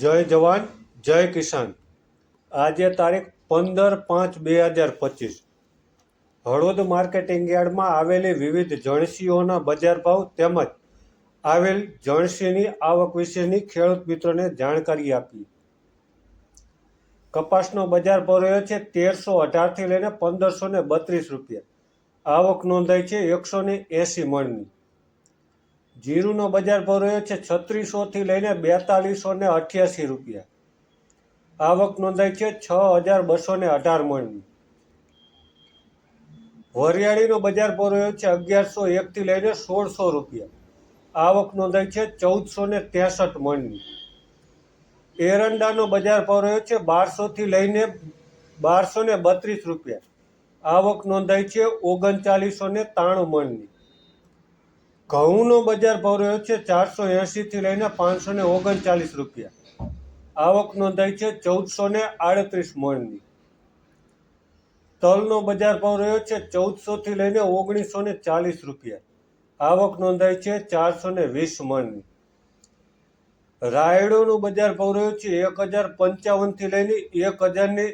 જય જવાન, જય કિસાન. આજે તારીખ પંદર પાંચ બે હજાર પચીસ. હળવદ માર્કેટિંગ યાર્ડમાં આવેલી વિવિધ જણસીઓના બજાર ભાવ તેમજ આવેલ જણસીની આવક વિશેની ખેડૂત મિત્રોને જાણકારી આપી. કપાસનો બજાર ભાવ રહ્યો છે તેરસો અઢારથી લઈને પંદરસો ને બત્રીસ રૂપિયા. આવક નોંધાઈ છે એકસો ને એંસી મણની. જીરુનો બજાર ભાવ રહ્યો છે છત્રીસોથી લઈને બેતાલીસો ને અઠ્યાસી રૂપિયા. આવક નોંધાઈ છે છ હજાર બસો ને અઢાર મણની. વરિયાળીનો બજાર ભાવ રહ્યો છે અગિયારસો એકથી લઈને સોળસો રૂપિયા. આવક નોંધાઈ છે ચૌદસો ને ત્રેસઠ મણની. એરંડાનો બજાર ભાવ રહ્યો છે બારસોથી લઈને બારસો ને બત્રીસ રૂપિયા. આવક નોંધાઈ છે ઓગણચાલીસો ને ત્રાણું મણની. ઘઉંનો બજાર ભાવ રહ્યો છે ચારસો એંશીથી લઈને પાંચસો ને ઓગણચાલીસ રૂપિયા. આવક નોંધાઈ છે ચૌદસો ને આડત્રીસ મણની તલનો બજાર ભાવ રહ્યો છે ચૌદસોથી લઈને ઓગણીસો ને ચાલીસ રૂપિયા. આવક નોંધાઈ છે ચારસો ને વીસ મણની રાયડોનો બજાર ભાવ રહ્યો છે એક હજાર પંચાવનથી લઈને એક હજારની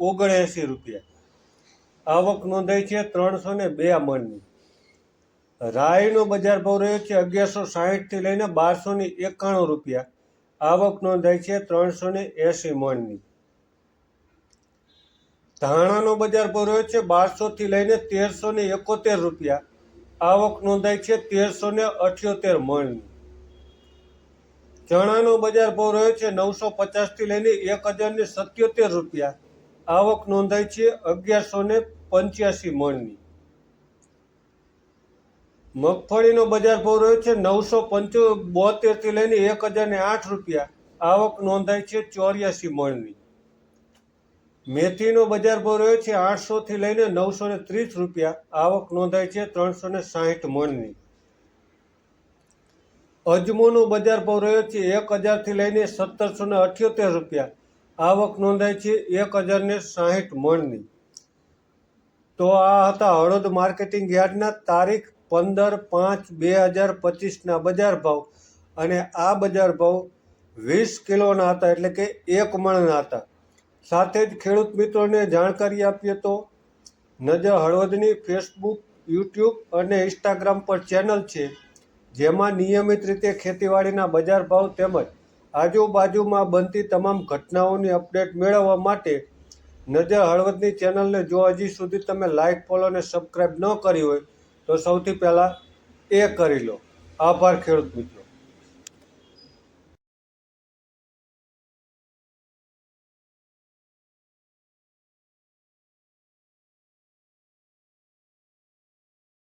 ઓગણએંસી રૂપિયા. આવક નોંધાઈ છે ત્રણસો ને બે મણની રાઈનો બજાર ભાવ રહ્યો છે અગિયારસો સાહીઠથી લઈને બારસો ને એકાણું રૂપિયા. આવક નોંધાઈ છે ત્રણસો ને એંસી મણની. ધાણાનો બજાર ભાવ રહ્યો છે બારસોથી લઈને તેરસો ને એકોતેર રૂપિયા. આવક નોંધાઈ છે તેરસો ને અઠ્યોતેર મણની. ચણાનો બજાર ભાવ રહ્યો છે નવસો પચાસથી લઈને એક હજાર ને સત્યોતેર રૂપિયા. આવક નોંધાઈ છે અગિયારસો ને પંચ્યાસી મણની. મગફળીનો બજાર ભાવ રહ્યો છે નવસો પંચો બોતેરથી લઈને એક હજાર ને આઠ રૂપિયા. આવક નોંધાઈ છે ચોર્યાસી મણની. મેથીનો બજાર ભાવ રહ્યો છે આઠસોથી લઈને નવસો ને ત્રીસ રૂપિયા. આવક નોંધાઈ છે ત્રણસો ને સાહીઠ મણની. અજમોનો બજાર ભાવ રહ્યો છે એક હજારથી લઈને સત્તરસો ને અઠ્યોતેર રૂપિયા. આવક નોંધાઈ છે એક હજાર ને સાહીઠ મણની. તો આ હતા હળદ માર્કેટિંગ યાર્ડના તારીખ પંદર પાંચ બે હજાર પચીસના બજાર ભાવ અને આ બજાર ભાવ વીસ કિલોના હતા એટલે કે એક મણના હતા. સાથે જ ખેડૂત મિત્રોને જાણકારી આપીએ તો નજર હળવદની ફેસબુક યુટ્યુબ અને ઇન્સ્ટાગ્રામ પર ચેનલ છે, જેમાં નિયમિત રીતે ખેતીવાડીના બજાર ભાવ તેમજ આજુબાજુમાં બનતી તમામ ઘટનાઓની અપડેટ મેળવવા માટે નજર હળવદની ચેનલને જો હજી સુધી તમે લાઇક ફોલો અને સબસ્ક્રાઈબ ન કરી હોય તો સૌથી પહેલાં એ કરી લો. આભાર ખેડૂત મિત્રો.